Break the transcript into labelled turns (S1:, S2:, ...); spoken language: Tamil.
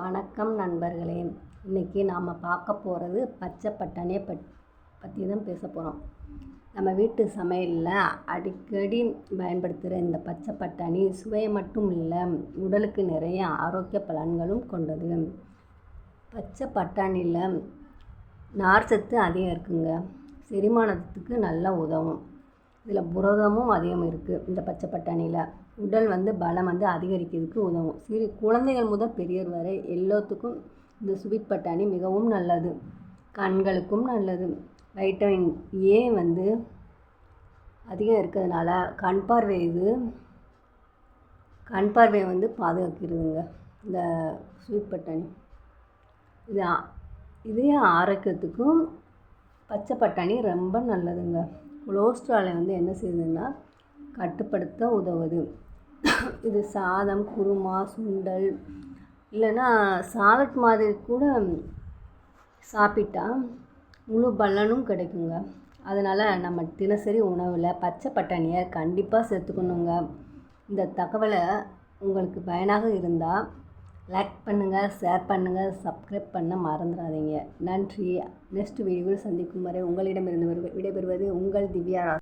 S1: வணக்கம் நண்பர்களே. இன்றைக்கி நாம் பார்க்க போகிறது பச்சை பட்டாணியை பட் பற்றி தான் பேச போகிறோம் நம்ம வீட்டு சமையலில் அடிக்கடி பயன்படுத்துகிற இந்த பச்சை பட்டாணி சுவை மட்டும் இல்லை உடலுக்கு நிறைய ஆரோக்கிய பலன்களும் கொண்டது. பச்சை பட்டாணியில் நார்ச்சத்து அதிகம் இருக்குங்க. செரிமானத்துக்கு நல்லா உதவும். இதில் புரதமும் அதிகம் இருக்குது. இந்த பச்சை பட்டாணியில் உடல் வந்து பலம் வந்து அதிகரிக்கிறதுக்கு உதவும். சிறு குழந்தைகள் முதல் பெரியவர் வரை எல்லோத்துக்கும் இந்த ஸ்வீட் பட்டாணி மிகவும் நல்லது. கண்களுக்கும் நல்லது. வைட்டமின் ஏ வந்து அதிகம் இருக்கிறதுனால கண் பார்வை இது கண் பார்வையை வந்து பாதுகாக்கிறதுங்க இந்த ஸ்வீட் பட்டாணி. இது இதே இதய ஆரோக்கியத்துக்கும் பச்சை பட்டாணி ரொம்ப நல்லதுங்க. கொலோஸ்ட்ராலை வந்து என்ன செய்யுதுன்னா கட்டுப்படுத்த உதவுது. இது சாதம் குருமா சுண்டல் இல்லைன்னா சாலட் மாதிரி கூட சாப்பிட்டா முழு பலனும் கிடைக்குங்க. அதனால் நம்ம தினசரி உணவில் பச்சை பட்டாணியை கண்டிப்பாக சேர்த்துக்கணுங்க. இந்த தகவலை உங்களுக்கு பயனாக இருந்தால் லைக் பண்ணுங்கள் ஷேர் பண்ணுங்கள் சப்ஸ்கிரைப் பண்ண மறந்துடாதீங்க நன்றி. நெக்ஸ்ட் வீடியோவில் சந்திக்கும் வரை உங்களிடமிருந்து விடைபெறுவது உங்கள் திவ்யா